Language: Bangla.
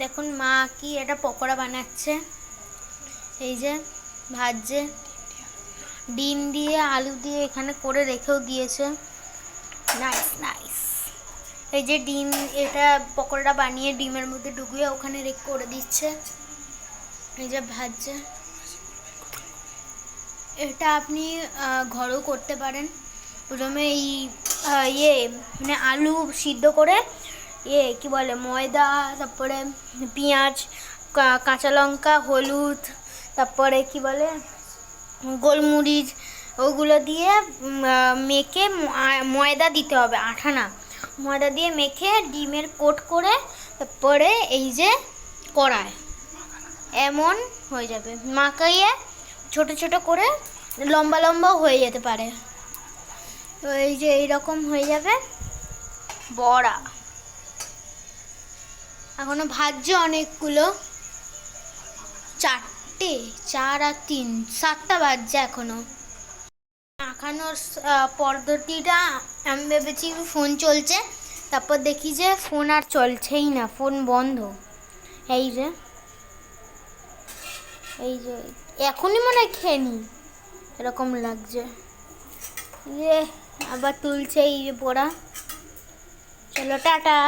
দেখুন মা কি এটা পকোড়া বানাচ্ছে। এই যে ভাজছে। ডিম দিয়ে, আলু দিয়ে এখানে করে রেখেও দিয়েছে। নাইস নাইস এই যে ডিম, এটা পকোড়া বানিয়ে ডিমের মধ্যে ডুবিয়ে ওখানে রেখে করে দিচ্ছে। এই যে ভাজছে। এটা আপনি ঘরেও করতে পারেন। প্রথমে এই ইয়ে মানে আলু সিদ্ধ করে ইয়ে কি বলে, ময়দা, তারপরে পেঁয়াজ কাঁচা লঙ্কা, হলুদ, তারপরে কি বলে, গোলমরিচ, ওগুলো দিয়ে মেখে ময়দা দিতে হবে আঠা না ময়দা দিয়ে মেখে ডিমের কোট করে, তারপরে এই যে কড়ায় এমন হয়ে যাবে। মাখাইয়ে ছোট ছোট করে লম্বা লম্বাও হয়ে যেতে পারে। এই যে এইরকম হয়ে যাবে বড়া। এখনও ভাজছে অনেকগুলো। চারটে চার আর তিন সাতটা বাজছে এখনও। আহ, পদ্ধতিটা আমি ভেবেছি ফোন চলছে তারপর দেখি যে ফোন আর চলছেই না ফোন বন্ধ। এই যে এই যে এখনই মনে হয় খেয়ে নি এরকম লাগছে। ইয়ে আবার তুলছে এই যে পোড়া। চলো টাটা।